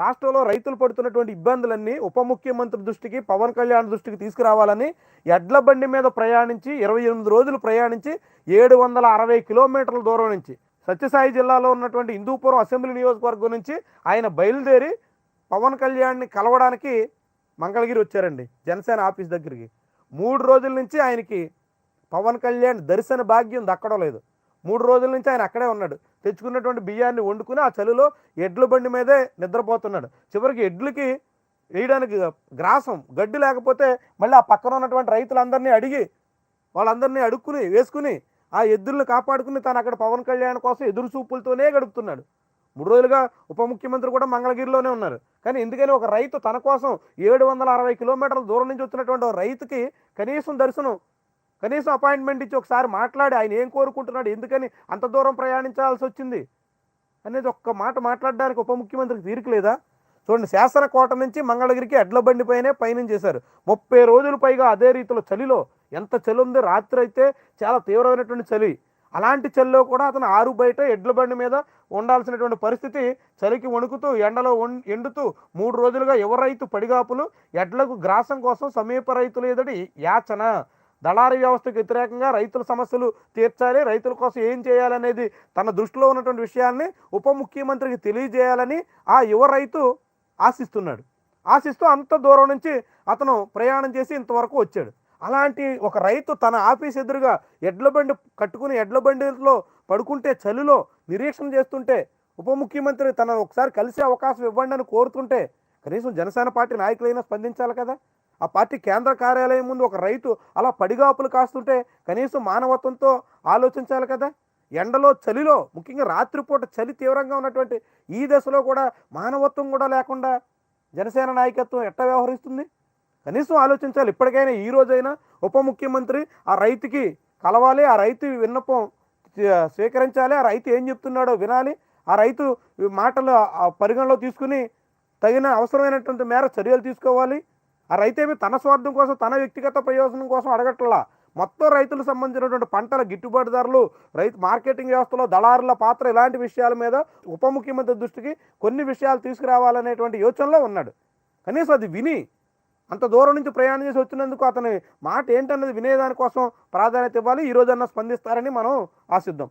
రాష్ట్రంలో రైతులు పడుతున్నటువంటి ఇబ్బందులన్నీ ఉప ముఖ్యమంత్రి దృష్టికి పవన్ కళ్యాణ్ దృష్టికి తీసుకురావాలని ఎడ్ల బండి మీద ప్రయాణించి ఇరవై ఎనిమిది రోజులు ప్రయాణించి ఏడు వందల అరవై కిలోమీటర్ల దూరం నుంచి సత్యసాయి జిల్లాలో ఉన్నటువంటి హిందూపురం అసెంబ్లీ నియోజకవర్గం నుంచి ఆయన బయలుదేరి పవన్ కళ్యాణ్ని కలవడానికి మంగళగిరి వచ్చారండి జనసేన ఆఫీస్ దగ్గరికి. మూడు రోజుల నుంచి ఆయనకి పవన్ కళ్యాణ్ దర్శన భాగ్యం దక్కడం లేదు. మూడు రోజుల నుంచి ఆయన అక్కడే ఉన్నాడు. తెచ్చుకున్నటువంటి బియ్యాన్ని వండుకుని ఆ చలిలో ఎడ్ల బండి మీదే నిద్రపోతున్నాడు. చివరికి ఎడ్లకి వేయడానికి గ్రాసం గడ్డి లేకపోతే మళ్ళీ ఆ పక్కన ఉన్నటువంటి రైతులందరినీ అడిగి వాళ్ళందరినీ అడుక్కుని వేసుకుని ఆ ఎద్దుల్ని కాపాడుకుని తాను అక్కడ పవన్ కళ్యాణ్ కోసం ఎదురు చూపులతోనే గడుపుతున్నాడు. మూడు రోజులుగా ఉప ముఖ్యమంత్రి కూడా మంగళగిరిలోనే ఉన్నారు. కానీ ఎందుకని ఒక రైతు తన కోసం ఏడు వందల అరవై కిలోమీటర్ల దూరం నుంచి వచ్చినటువంటి ఒక రైతుకి కనీసం దర్శనం కనీసం అపాయింట్మెంట్ ఇచ్చి ఒకసారి మాట్లాడి ఆయన ఏం కోరుకుంటున్నాడు ఎందుకని అంత దూరం ప్రయాణించాల్సి వచ్చింది? అనేది ఒక్క మాట మాట్లాడడానికి ఉప ముఖ్యమంత్రికి తీరిక లేదా? చూడండి శాసనకోట నుంచి మంగళగిరికి ఎడ్ల బండిపైనే పయనం చేశారు. ముప్పై రోజులు పైగా అదే రీతిలో చలిలో ఎంత చలి ఉంది? రాత్రి అయితే చాలా తీవ్రమైనటువంటి చలి. అలాంటి చలిలో కూడా అతను ఆరు బయట ఎడ్ల బండి మీద ఉండాల్సినటువంటి పరిస్థితి చలికి వణుకుతూ ఎండలో ఎండుతూ మూడు రోజులుగా యువ రైతు పడిగాపులు ఎడ్లకు గ్రాసం కోసం సమీప రైతులు ఎదుటి యాచన. దళారీ వ్యవస్థకు వ్యతిరేకంగా రైతుల సమస్యలు తీర్చాలి రైతుల కోసం ఏం చేయాలనేది తన దృష్టిలో ఉన్నటువంటి విషయాల్ని ఉప ముఖ్యమంత్రికి తెలియజేయాలని ఆ యువ రైతు ఆశిస్తున్నాడు. ఆశిస్తూ అంత దూరం నుంచి అతను ప్రయాణం చేసి ఇంతవరకు వచ్చాడు. అలాంటి ఒక రైతు తన ఆఫీస్ ఎదురుగా ఎడ్ల బండి కట్టుకుని ఎడ్ల బండిలో పడుకుంటే చలిలో నిరీక్షణ చేస్తుంటే ఉప ముఖ్యమంత్రి తనను ఒకసారి కలిసే అవకాశం ఇవ్వండి అని కోరుతుంటే కనీసం జనసేన పార్టీ నాయకులైనా స్పందించాలి కదా? ఆ పార్టీ కేంద్ర కార్యాలయం ముందు ఒక రైతు అలా పడిగాపులు కాస్తుంటే కనీసం మానవత్వంతో ఆలోచించాలి కదా. ఎండలో చలిలో ముఖ్యంగా రాత్రిపూట చలి తీవ్రంగా ఉన్నటువంటి ఈ దశలో కూడా మానవత్వం కూడా లేకుండా జనసేన నాయకత్వం ఎట్ట వ్యవహరిస్తుంది? కనీసం ఆలోచించాలి. ఇప్పటికైనా ఈ రోజైనా ఉప ముఖ్యమంత్రి ఆ రైతుకి కలవాలి ఆ రైతు విన్నపం స్వీకరించాలి ఆ రైతు ఏం చెప్తున్నాడో వినాలి ఆ రైతు మాటలు ఆ పరిగణలో తీసుకుని తగిన అవసరమైనటువంటి మేర చర్యలు తీసుకోవాలి. ఆ రైతేమి తన స్వార్థం కోసం తన వ్యక్తిగత ప్రయోజనం కోసం అడగట్లా. మొత్తం రైతులకు సంబంధించినటువంటి పంటల గిట్టుబాటు ధరలు రైతు మార్కెటింగ్ వ్యవస్థలో దళారుల పాత్ర ఇలాంటి విషయాల మీద ఉప ముఖ్యమంత్రి దృష్టికి కొన్ని విషయాలు తీసుకురావాలనేటువంటి యోచనలో ఉన్నాడు. కనీసం అది విని అంత దూరం నుంచి ప్రయాణం చేసి వచ్చినందుకు అతని మాట ఏంటన్నది వినేదానికోసం ప్రాధాన్యత ఇవ్వాలి. ఈ రోజన్నా స్పందిస్తారని మనం ఆశిద్దాం.